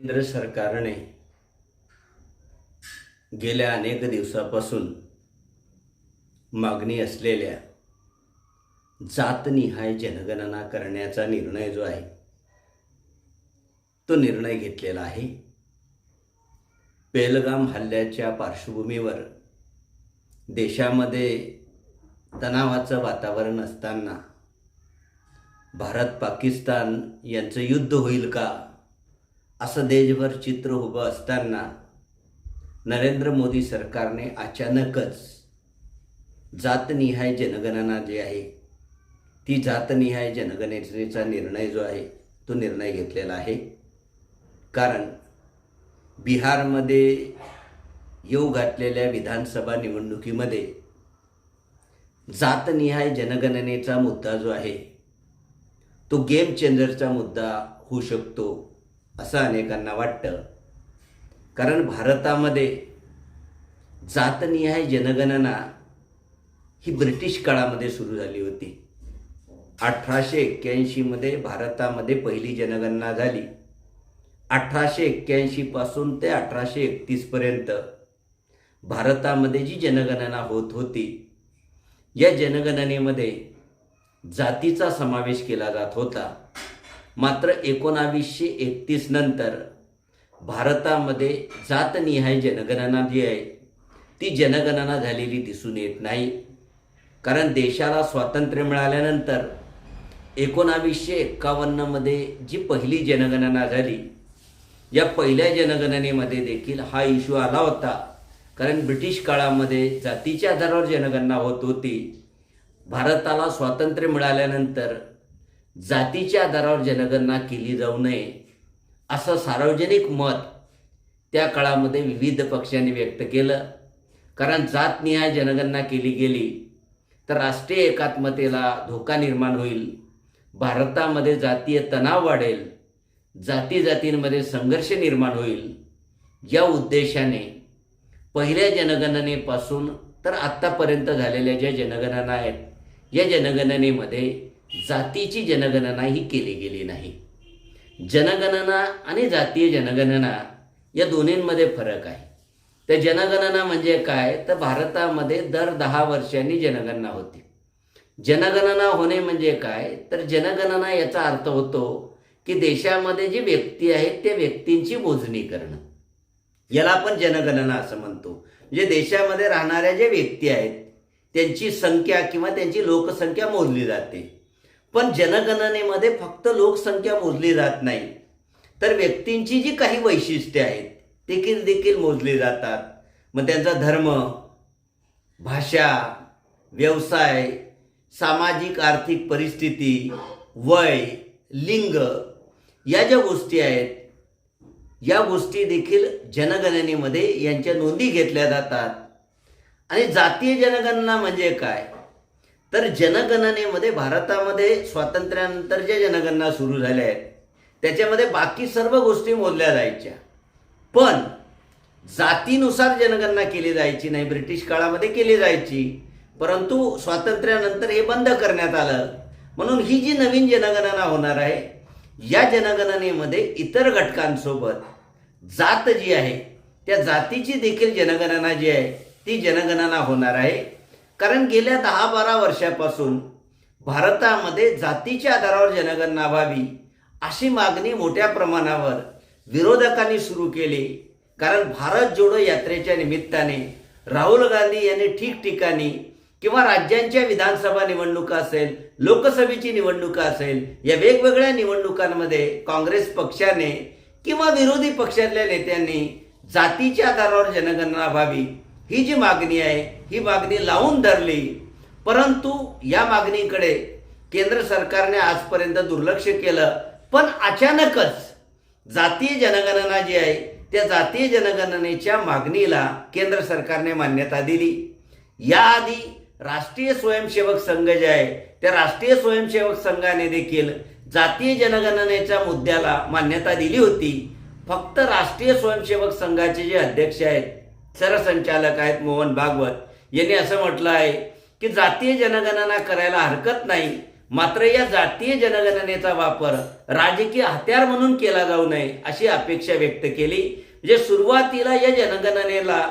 केंद्र सरकारने गेल्या अनेक दिवसापासून मागणी असलेल्या जातनिहाय जनगणना करण्याचा निर्णय जो आहे तो निर्णय घेतलेला आहे. पेलगाम हल्ल्याच्या पार्श्वभूमीवर देशामध्ये तणावाचं वातावरण असताना भारत पाकिस्तान यांचं युद्ध होईल का? असं देशभर चित्र उभं असताना नरेंद्र मोदी सरकारने अचानकच जातनिहाय जनगणना जी आहे ती जातनिहाय जनगणनेचा निर्णय जो आहे तो निर्णय घेतलेला आहे. कारण बिहारमध्ये येऊ घातलेल्या विधानसभा निवडणुकीमध्ये जातनिहाय जनगणनेचा मुद्दा जो आहे तो गेम चेंजरचा मुद्दा होऊ शकतो. असं अनेकांना वाटतं. कारण भारतामध्ये जातनिहाय जनगणना ही ब्रिटिश काळामध्ये सुरू झाली होती. अठराशे एक्क्याऐंशीमध्ये भारतामध्ये पहिली जनगणना झाली. अठराशे एक्क्याऐंशीपासून ते अठराशे एकतीसपर्यंत भारतामध्ये जी जनगणना होत होती या जनगणनेमध्ये जातीचा समावेश केला जात होता. मात्र एकोणावीसशे एकतीस नंतर भारतामध्ये जातनिहाय जनगणना जी आहे ती जनगणना झालेली दिसून येत नाही. कारण देशाला स्वातंत्र्य मिळाल्यानंतर एकोणावीसशे एक्कावन्नमध्ये जी पहिली जनगणना झाली या पहिल्या जनगणनेमध्ये देखील हा इश्यू आला होता. कारण ब्रिटिश काळामध्ये जातीच्या आधारावर जनगणना होत होती. भारताला स्वातंत्र्य मिळाल्यानंतर जातीच्या आधारावर जनगणना केली जाऊ नये असं सार्वजनिक मत त्या काळामध्ये विविध पक्षांनी व्यक्त केलं. कारण जातनिहाय जनगणना केली गेली तर राष्ट्रीय एकात्मतेला धोका निर्माण होईल. भारतामध्ये जातीय तणाव वाढेल जाती जातींमध्ये संघर्ष निर्माण होईल. या उद्देशाने पहिल्या जनगणनेपासून तर आत्तापर्यंत झालेल्या ज्या जनगणना आहेत या जनगणनेमध्ये जातीची जनगणना ही केली गेली नाही. जनगणना आणि जातीय जनगणना या दोन्हींमध्ये फरक आहे. तर जनगणना म्हणजे काय? तर भारतामध्ये दर दहा वर्षांनी जनगणना होते. जनगणना होणे म्हणजे काय? तर जनगणना याचा अर्थ होतो की देशामध्ये जी व्यक्ती आहेत त्या व्यक्तींची मोजणी करणं. याला आपण जनगणना असं म्हणतो. म्हणजे देशामध्ये राहणाऱ्या ज्या व्यक्ती आहेत त्यांची संख्या किंवा त्यांची लोकसंख्या मोजली जाते. पण जनगणनेमध्ये फक्त लोकसंख्या मोजली जात नाही तर व्यक्तींची जी काही वैशिष्ट्ये आहेत देखील देखील मोजली जातात. मग त्यांचा धर्म भाषा व्यवसाय सामाजिक आर्थिक परिस्थिती वय लिंग या ज्या गोष्टी आहेत या गोष्टी देखील जनगणनेमध्ये यांच्या नोंदी घेतल्या जातात. आणि जातीय जनगणना म्हणजे काय? तर जनगणनेमध्ये भारतामध्ये स्वातंत्र्यानंतर ज्या जनगणना सुरू झाल्या आहेत त्याच्यामध्ये बाकी सर्व गोष्टी मोजल्या जायच्या. पण जातीनुसार जनगणना केली जायची नाही ब्रिटिश काळामध्ये केली जायची. परंतु स्वातंत्र्यानंतर हे बंद करण्यात आलं. म्हणून ही जी नवीन जनगणना होणार आहे या जनगणनेमध्ये इतर घटकांसोबत जात जी आहे त्या जातीची देखील जनगणना जी आहे ती जनगणना होणार आहे. कारण गेल्या दहा बारा वर्षापासून भारतामध्ये जातीच्या आधारावर जनगणना व्हावी अशी मागणी मोठ्या प्रमाणावर विरोधकांनी सुरू केली. कारण भारत जोडो यात्रेच्या निमित्ताने राहुल गांधी यांनी ठिकठिकाणी किंवा राज्यांच्या विधानसभा निवडणुका असेल लोकसभेची निवडणुका असेल या वेगवेगळ्या निवडणुकांमध्ये काँग्रेस पक्षाने किंवा विरोधी पक्षातल्या नेत्यांनी जातीच्या आधारावर जनगणना व्हावी. ही जी मागणी आहे ही मागणी लावून धरली. परंतु या मागणीकडे केंद्र सरकारने आजपर्यंत दुर्लक्ष केलं. पण अचानकच जातीय जनगणना जी आहे त्या जातीय जनगणनेच्या मागणीला केंद्र सरकारने मान्यता दिली. याआधी राष्ट्रीय स्वयंसेवक संघ जे आहे त्या राष्ट्रीय स्वयंसेवक संघाने देखील जातीय जनगणनेच्या मुद्द्याला मान्यता दिली होती. फक्त राष्ट्रीय स्वयंसेवक संघाचे जे अध्यक्ष आहेत सरसंचालक आहेत मोहन भागवत. यांनी असं म्हटलं आहे की जातीय जनगणना करायला हरकत नाही. मात्र या जातीय जनगणनेचा वापर राजकीय हत्यार म्हणून केला जाऊ नये अशी अपेक्षा व्यक्त केली. म्हणजे सुरुवातीला या जनगणनेला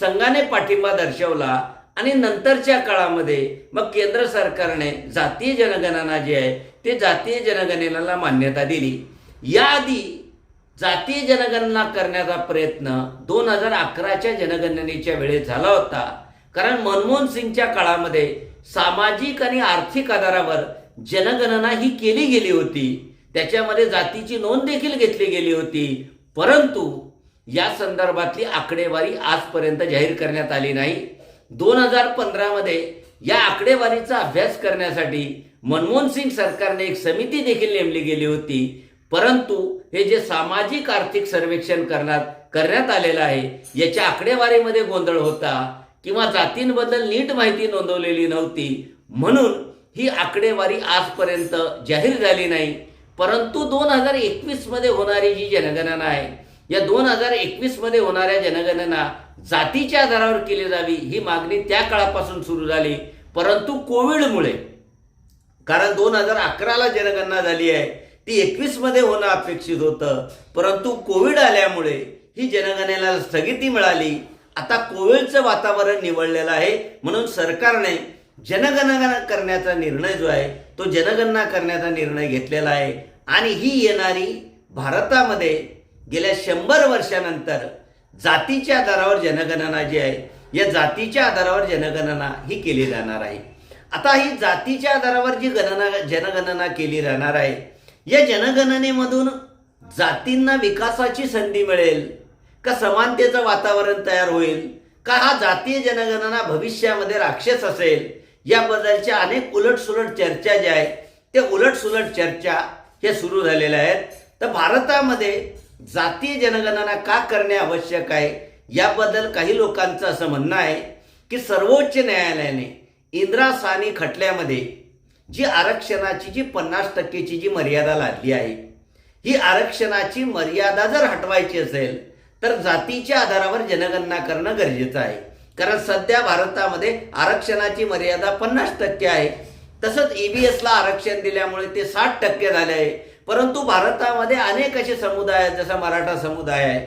संघाने पाठिंबा दर्शवला आणि नंतरच्या काळामध्ये मग केंद्र सरकारने जातीय जनगणना जी आहे ते जातीय जनगणनेला मान्यता दिली. याआधी जातीय जनगणना करण्याचा प्रयत्न दोन हजार अकराच्या जनगणनेच्या वेळेस झाला होता. कारण मनमोहन सिंगच्या काळामध्ये सामाजिक आणि आर्थिक आधारावर जनगणना ही केली गेली होती. त्याच्यामध्ये जातीची नोंद देखील घेतली गेली होती. परंतु या संदर्भातली आकडेवारी आजपर्यंत जाहीर करण्यात आली नाही. दोन हजार पंधरामध्ये या आकडेवारीचा अभ्यास करण्यासाठी मनमोहन सिंग सरकारने एक समिती देखील नेमली गेली होती. परंतु हे जे सामाजिक आर्थिक सर्वेक्षण करण्यात करण्यात आलेलं आहे याच्या आकडेवारीमध्ये गोंधळ होता किंवा जातींबद्दल नीट माहिती नोंदवलेली नव्हती म्हणून ही आकडेवारी आजपर्यंत जाहीर झाली नाही. परंतु दोन हजार एकवीसमध्ये होणारी जी जनगणना आहे या दोन हजार एकवीसमध्ये होणाऱ्या जनगणना जातीच्या आधारावर केली जावी ही मागणी त्या काळापासून सुरू झाली. परंतु कोविडमुळे कारण दोन हजार अकराला जनगणना झाली आहे ती एकवीसमध्ये होणं अपेक्षित होतं. परंतु कोविड आल्यामुळे ही जनगणनेला स्थगिती मिळाली. आता कोविडचं वातावरण निवडलेलं आहे. म्हणून सरकारने जनगणना करण्याचा निर्णय जो आहे तो जनगणना करण्याचा निर्णय घेतलेला आहे. आणि ही येणारी भारतामध्ये गेल्या शंभर वर्षानंतर जातीच्या आधारावर जनगणना जी आहे या जातीच्या आधारावर जनगणना ही केली जाणार आहे. आता ही जातीच्या आधारावर जी गणना जनगणना केली जाणार आहे या जनगणनेमधून जातींना विकासाची संधी मिळेल. का समानतेचं वातावरण तयार होईल? का हा जातीय जनगणना भविष्यामध्ये राक्षस असेल? याबद्दलच्या अनेक उलटसुलट चर्चा ज्या आहेत त्या उलटसुलट चर्चा ह्या सुरू झालेल्या आहेत. तर भारतामध्ये जातीय जनगणना का करणे आवश्यक आहे? याबद्दल काही लोकांचं असं म्हणणं आहे की सर्वोच्च न्यायालयाने इंदिरा सानी खटल्यामध्ये जी आरक्षणाची जी पन्नास टक्केची जी मर्यादा लादली आहे ही आरक्षणाची मर्यादा जर हटवायची असेल तर जातीच्या आधारावर जनगणना करणं गरजेचं आहे. कारण सध्या भारतामध्ये आरक्षणाची मर्यादा पन्नास टक्के आहे. तसंच ईबीएसला आरक्षण दिल्यामुळे ते साठ टक्के झाले आहे. परंतु भारतामध्ये अनेक असे समुदाय आहेत जसा मराठा समुदाय आहे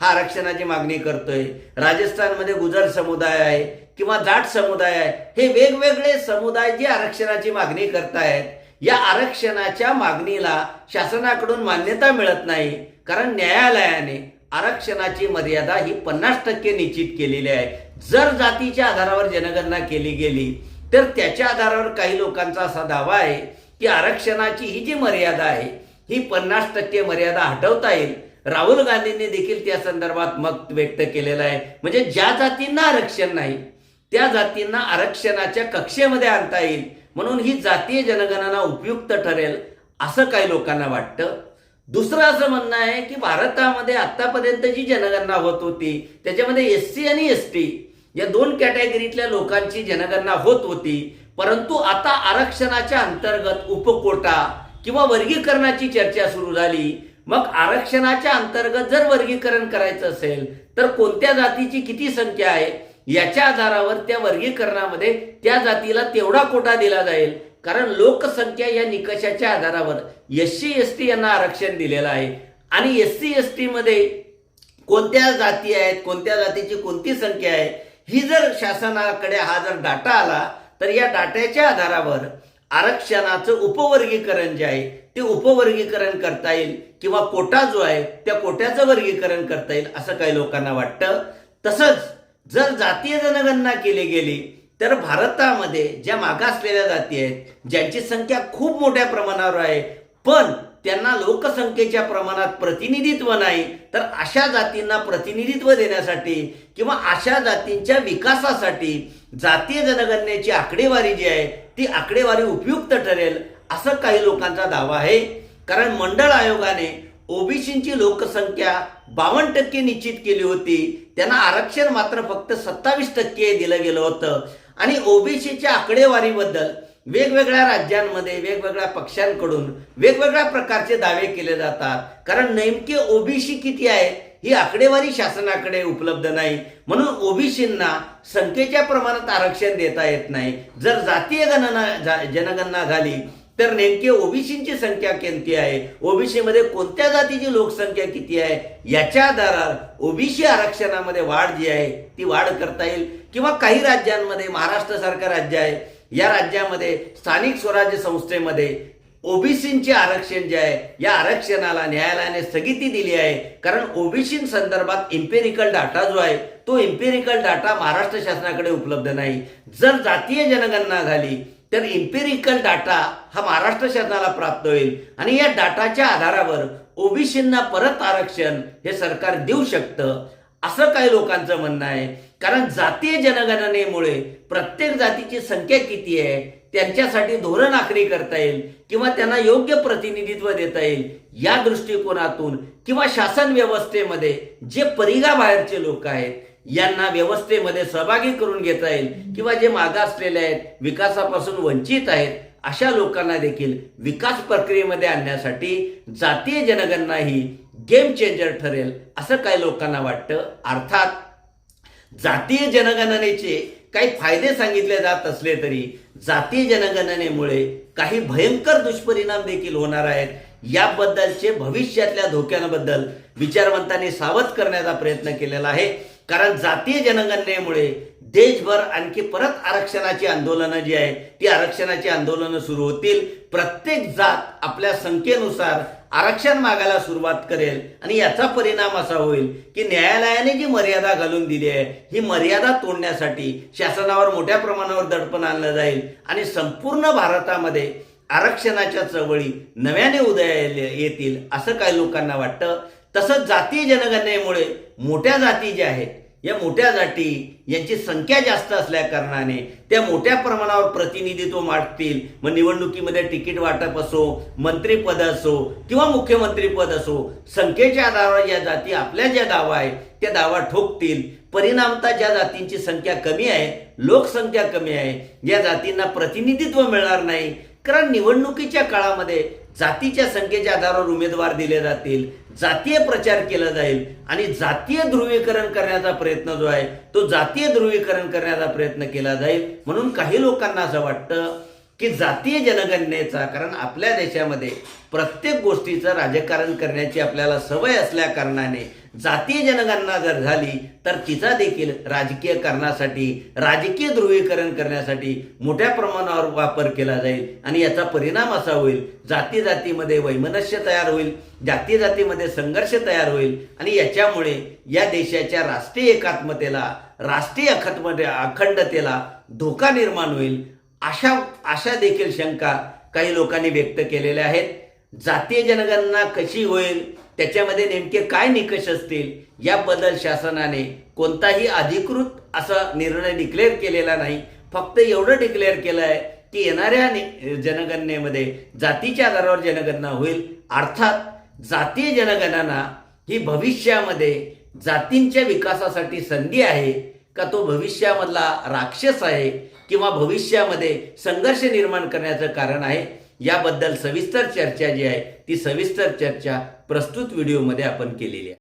हा आरक्षणाची मागणी करतोय. राजस्थानमध्ये गुजर समुदाय आहे किंवा जाट समुदाय आहे हे वेगवेगळे समुदाय जे आरक्षणाची मागणी करतायत या आरक्षणाच्या मागणीला शासनाकडून मान्यता मिळत नाही. कारण न्यायालयाने आरक्षणाची मर्यादा ही पन्नास टक्के निश्चित केलेली आहे. जर जातीच्या आधारावर जनगणना केली गेली तर त्याच्या आधारावर काही लोकांचा असा दावा आहे की आरक्षणाची ही जी मर्यादा आहे ही पन्नास टक्के मर्यादा हटवता येईल. राहुल गांधींनी देखील त्या संदर्भात मत व्यक्त केलेलं आहे. म्हणजे ज्या जातींना आरक्षण नाही त्या जातींना आरक्षणाच्या कक्षेमध्ये आणता येईल. म्हणून ही जातीय जनगणना उपयुक्त ठरेल असं काही लोकांना वाटतं. दुसरं असं म्हणणं आहे की भारतामध्ये आतापर्यंत जी जनगणना होत होती त्याच्यामध्ये एस सी आणि एस टी या दोन कॅटेगरीतल्या लोकांची जनगणना होत होती. परंतु आता आरक्षणाच्या अंतर्गत उपकोटा किंवा वर्गीकरणाची चर्चा सुरू झाली. मग आरक्षणाच्या अंतर्गत जर वर्गीकरण करायचं असेल तर कोणत्या जातीची किती संख्या आहे? याच्या आधारावर त्या वर्गीकरणामध्ये त्या जातीला तेवढा कोटा दिला जाईल. कारण लोकसंख्या या निकषाच्या आधारावर एस सी एस टी यांना आरक्षण दिलेलं आहे. आणि एस सी एस टीमध्ये कोणत्या जाती आहेत कोणत्या जातीची कोणती संख्या आहे ही जर शासनाकडे हा जर डाटा आला तर या डाट्याच्या आधारावर आरक्षणाचं उपवर्गीकरण जे आहे ते उपवर्गीकरण करता येईल. किंवा कोटा जो आहे त्या कोट्याचं वर्गीकरण करता येईल असं काही लोकांना वाटतं. तसंच जर जातीय जनगणना केली गेली तर भारतामध्ये ज्या मागासलेल्या जाती आहेत ज्यांची संख्या खूप मोठ्या प्रमाणावर आहे पण त्यांना लोकसंख्येच्या प्रमाणात प्रतिनिधित्व नाही तर अशा जातींना प्रतिनिधित्व देण्यासाठी किंवा अशा जातींच्या विकासासाठी जातीय जनगणनेची आकडेवारी जी आहे ती आकडेवारी उपयुक्त ठरेल असं काही लोकांचा दावा आहे. कारण मंडळ आयोगाने ओबीसींची लोकसंख्या बावन्न टक्के निश्चित केली होती त्यांना आरक्षण मात्र फक्त सत्तावीस टक्के दिलं गेलं होतं. आणि ओबीसीच्या आकडेवारीबद्दल वेगवेगळ्या राज्यांमध्ये वेगवेगळ्या पक्षांकडून वेगवेगळ्या प्रकारचे दावे केले जातात. कारण नेमके ओबीसी किती आहे ही आकडेवारी शासनाकडे उपलब्ध नाही. म्हणून ओबीसींना संख्येच्या प्रमाणात आरक्षण देता येत नाही. जर जातीय गणना जा- जनगणना झाली तर नेमके ओबीसींची संख्या किती आहे? ओबीसी मध्ये कोणत्या जातीची लोकसंख्या किती आहे? याच्या आधारावर ओबीसी आरक्षणामध्ये वाढ जी आहे ती वाढ करता येईल. किंवा काही राज्यांमध्ये महाराष्ट्र सारखं राज्य आहे या राज्यामध्ये स्थानिक स्वराज्य संस्थेमध्ये ओबीसींचे आरक्षण जे आहे या आरक्षणाला न्यायालयाने स्थगिती दिली आहे. कारण ओबीसी संदर्भात इम्पेरिकल डाटा जो आहे तो इम्पेरिकल डाटा महाराष्ट्र शासनाकडे उपलब्ध नाही. जर जातीय जनगणना झाली तर इम्पेरिकल डाटा हा महाराष्ट्र शासनाला प्राप्त होईल. आणि या डाटाच्या आधारावर ओबीसींना परत आरक्षण हे सरकार देऊ शकतं असं काही लोकांचं म्हणणं आहे. कारण जातीय जनगणनेमुळे प्रत्येक जातीची संख्या किती आहे त्यांच्यासाठी धोरण आखणी करता येईल किंवा त्यांना योग्य प्रतिनिधित्व देता येईल या दृष्टिकोनातून किंवा शासन व्यवस्थेमध्ये जे परिघा बाहेरचे लोक आहेत यांना व्यवस्थेमध्ये सहभागी करून घेता येईल किंवा जे मागासलेले आहेत विकासापासून वंचित आहेत अशा लोकांना देखील विकास प्रक्रियेमध्ये आणण्यासाठी जातीय जनगणना ही गेम चेंजर ठरेल असं काही लोकांना वाटतं. अर्थात जातीय जनगणनेचे काही फायदे सांगितले जात असले तरी जातीय जनगणनेमुळे काही भयंकर दुष्परिणाम देखील होणार आहेत. याबद्दलचे भविष्यातल्या धोक्यांबद्दल विचारवंतांनी सावध करण्याचा प्रयत्न केलेला आहे. कारण जातीय जनगणनेमुळे देशभर आणखी परत आरक्षणाची आंदोलनं जी आहे ती आरक्षणाची आंदोलनं सुरू होतील. प्रत्येक जात आपल्या संख्येनुसार आरक्षण मागायला सुरुवात करेल आणि याचा परिणाम असा होईल की न्यायालयाने जी मर्यादा घालून दिली आहे ही मर्यादा तोडण्यासाठी शासनावर मोठ्या प्रमाणावर दडपण आणलं जाईल आणि संपूर्ण भारतामध्ये आरक्षणाच्या चळवळी नव्याने उदय येतील असं काही लोकांना वाटतं. तसंच जातीय जनगणनेमुळे मोठ्या जाती ज्या आहेत या मोठ्या जाती यांची संख्या जास्त असल्या कारणाने त्या मोठ्या प्रमाणावर प्रतिनिधित्व मागतील मग निवडणुकीमध्ये तिकीट वाटप असो मंत्रीपद असो किंवा मुख्यमंत्रीपद असो संख्येच्या आधारावर या जाती आपल्या ज्या दावा आहे त्या दावा ठोकतील. परिणामता ज्या जातींची संख्या कमी आहे लोकसंख्या कमी आहे या जातींना प्रतिनिधित्व मिळणार नाही. कारण निवडणुकीच्या काळामध्ये जातीच्या संख्येच्या आधारावर उमेदवार दिले जातील. जातीय प्रचार केला जाईल आणि जातीय ध्रुवीकरण करण्याचा प्रयत्न जो आहे तो जातीय ध्रुवीकरण करण्याचा प्रयत्न केला जाईल. म्हणून काही लोकांना असं वाटतं की जातीय जनगणनेचा कारण आपल्या देशामध्ये प्रत्येक गोष्टीचं राजकारण करण्याची आपल्याला सवय असल्या कारणाने जातीय जनगणना जर झाली तर तिचा देखील राजकीय कारणासाठी राजकीय ध्रुवीकरण करण्यासाठी मोठ्या प्रमाणावर वापर केला जाईल. आणि याचा परिणाम असा होईल जाती जातीमध्ये वैमनस्य तयार होईल जाती जातीमध्ये संघर्ष तयार होईल. आणि याच्यामुळे या देशाच्या राष्ट्रीय एकात्मतेला राष्ट्रीय अखत्मते अखंडतेला धोका निर्माण होईल. अशा अशा देखील शंका काही लोकांनी व्यक्त केलेल्या आहेत. जातीय जनगणना कशी होईल त्याच्यामध्ये नेमके काय निकष असतील याबद्दल शासनाने कोणताही अधिकृत असा निर्णय डिक्लेअर केलेला नाही. फक्त एवढं डिक्लेअर केलं आहे की येणाऱ्या जनगणनेमध्ये जातीच्या आधारावर जनगणना होईल. अर्थात जातीय जनगणना ही भविष्यामध्ये जातींच्या विकासासाठी संधी आहे का तो भविष्यामधला राक्षस आहे किंवा भविष्यामध्ये संघर्ष निर्माण करण्याचं कारण आहे? याबद्दल सविस्तर चर्चा जी आहे ती सविस्तर चर्चा प्रस्तुत व्हिडिओमध्ये आपण केलेली आहे.